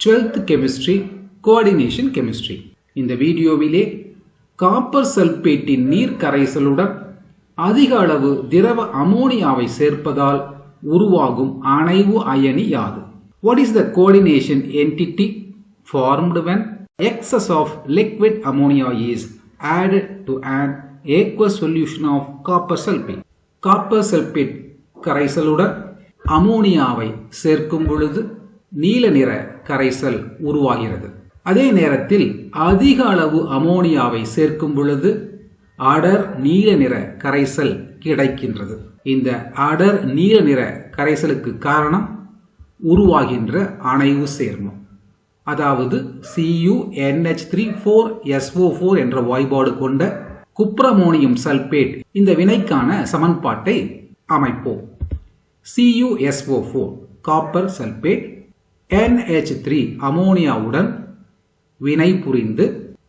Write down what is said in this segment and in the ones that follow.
Twelfth chemistry coordination chemistry இந்த வீடியோவிலே copper சல்பேட்டின் நீர் கரைசலுடன் அதிக அளவு திரவ அமோனியாவை சேர்ப்பதால் உருவாகும் அணைவு அயனி யாது. What is the coordination entity formed when excess of liquid ammonia is added to an aqueous solution of copper sulphate copper sulphate கரைசலுடன் அமோனியாவை சேர்க்கும் பொழுது நீல நிற கரைசல் உருவாகிறது. அதே நேரத்தில் அதிக அளவு அமோனியாவை சேர்க்கும் பொழுது அடர் நீல நிற கரைசல் கிடைக்கின்றது. இந்த அடர் நீல நிற கரைசலுக்கு காரணம் உருவாகின்ற அணைவு சேர்மம். அதாவது CuNH3 three four S O four என்ற வாய்பாடு கொண்ட குப்ரமோனியம் சல்பேட் இந்த வினைக்கான சமன்பாட்டை அமைப்போம். CUSO four copper sulphate. NH3 three அமோனியாவுடன் வினை புரிந்து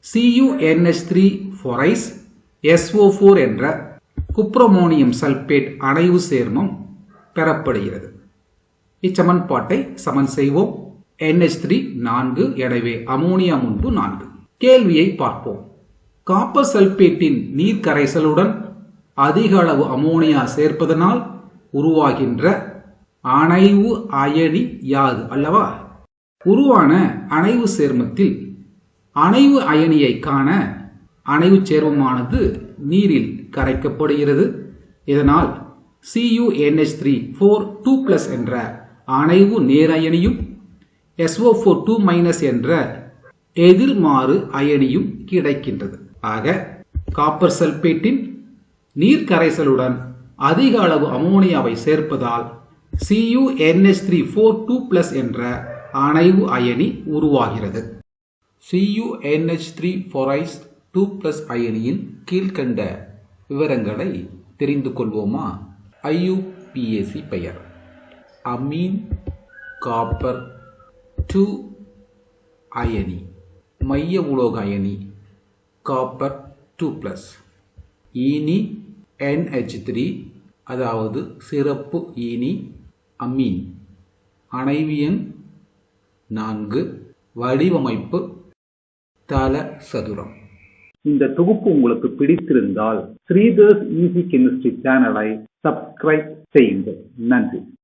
CuNH3 த்ரீ ஃபொரைஸ் எஸ்ஓ ஃபோர் என்ற குப்ரமோனியம் சல்பேட் அணைவு சேர்மம் பெறப்படுகிறது. இச்சமன்பாட்டை சமன் செய்வோம். NH3 த்ரீ நான்கு எனவே அமோனியா முன்பு நான்கு. கேள்வியை பார்ப்போம். காப்பர் சல்பேட்டின் நீர் கரைசலுடன் அதிக அளவு அமோனியா சேர்ப்பதனால் உருவாகின்ற அணைவு அயனி யாது அல்லவா? உருவான அணைவு சேர்மத்தில் அணைவு அயனியை காண அணைவு சேர்மமானது நீரில் கரைக்கப்படுகிறது. இதனால் CuNH3 three four two plus என்ற அணைவு நேரயனியும் எஸ்ஓ ஃபோர் டூ மைனஸ் என்ற எதிர்மாறு அயனியும் கிடைக்கின்றது. ஆக காப்பர் சல்பேட்டின் நீர் கரைசலுடன் அதிக அளவு அமோனியாவை சேர்ப்பதால் CuNH3 three four two plus என்ற அணைவு அயனி உருவாகிறது. CuNH3 த்ரீ ஃபொரைஸ் டூ பிளஸ் அயனியின் கீழ்கண்ட விவரங்களை தெரிந்து கொள்வோமா? IUPAC பெயர். அமீன் காப்பர் டூ அயனி மைய உலோக அயனி காப்பர் டூ ப்ளஸ் ஈனி NH3 த்ரீ அதாவது சிறப்பு ஈனி அமீன். அணைவியன் நான்கு வடிவமைப்பு தல சதுரம். இந்த தொகுப்பு உங்களுக்கு பிடித்திருந்தால் ஸ்ரீதர்ஸ் ஈஸி கெமிஸ்ட்ரி சேனலை சப்ஸ்கிரைப் செய்யுங்கள். நன்றி.